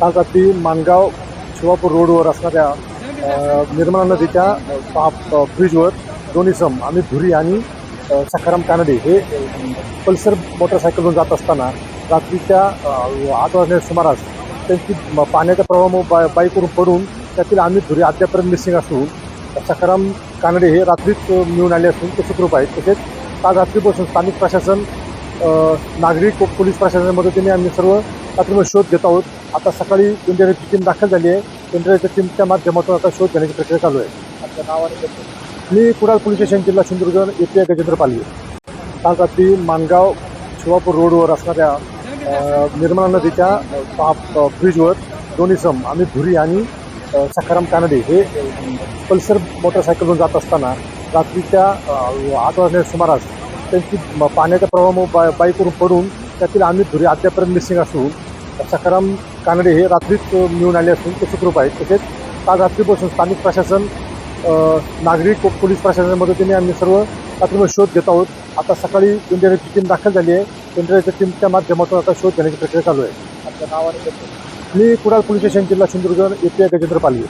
काल रात्री माणगाव शिवापूर रोडवर असणाऱ्या अ, निर्मला नदीच्या पा- ब्रिजवर दोन्ही सम आम्ही धुरी आणि सखाराम कानडे हे पल्सर मोटरसायकलवरून जात असताना रात्रीच्या आठ वाजण्या सुमारास त्यांची पाण्याचा पाण्याच्या प्रवाहामुळे बा बाईकवरून पडून त्यातील आम्ही धुरी अद्यापर्यंत मिसिंग असून सखाराम कानडे हे रात्रीच मिळून आले असून ते सुखरूप आहेत. तसेच काल रात्रीपासून स्थानिक प्रशासन नागरिक पोलीस प्रशासनाच्या मदतीने आम्ही सर्व रात्रीमध्ये शोध घेत आहोत. आता सकाळी इंडियनची टीम दाखल झाली आहे. इंडियनच्या टीमच्या माध्यमातून आता शोध घेण्याची प्रक्रिया चालू आहे. आपल्या नावाने मी कुडाळ पोलीस स्टेशन जिल्हा सिंधुदुर्ग येथे गजेंद्र पालवी. काल रात्री माणगाव शिवापूर रोडवर असणाऱ्या निर्मला नदीच्या ब्रिजवर दोन्ही सम आम्ही धुरी आणि सखाराम कानडे हे पल्सर मोटरसायकलवरून जात असताना रात्रीच्या आठ वाजण्या सुमारास त्यांची पाण्याच्या प्रवाहामुळे बा बाईकवरून पडून त्यातील आम्ही धुरी अद्यापर्यंत मिसिंग असून सखाराम कानडे हे रात्रीच मिळून आले असून ते सुखरूप आहेत. तसेच काल रात्रीपासून स्थानिक प्रशासन नागरिक व पोलीस प्रशासनाच्या मदतीने आम्ही सर्व रात्रीमध्ये शोध घेत आहोत. आता सकाळी इंडियनची टीम दाखल झाली आहे. इंडियनच्या टीमच्या माध्यमातून आता शोध घेण्याची प्रक्रिया चालू आहे. मी कुडाळ पोलीस स्टेशन जिल्हा सिंधुदुर्ग येथे गजेंद्र पालवी.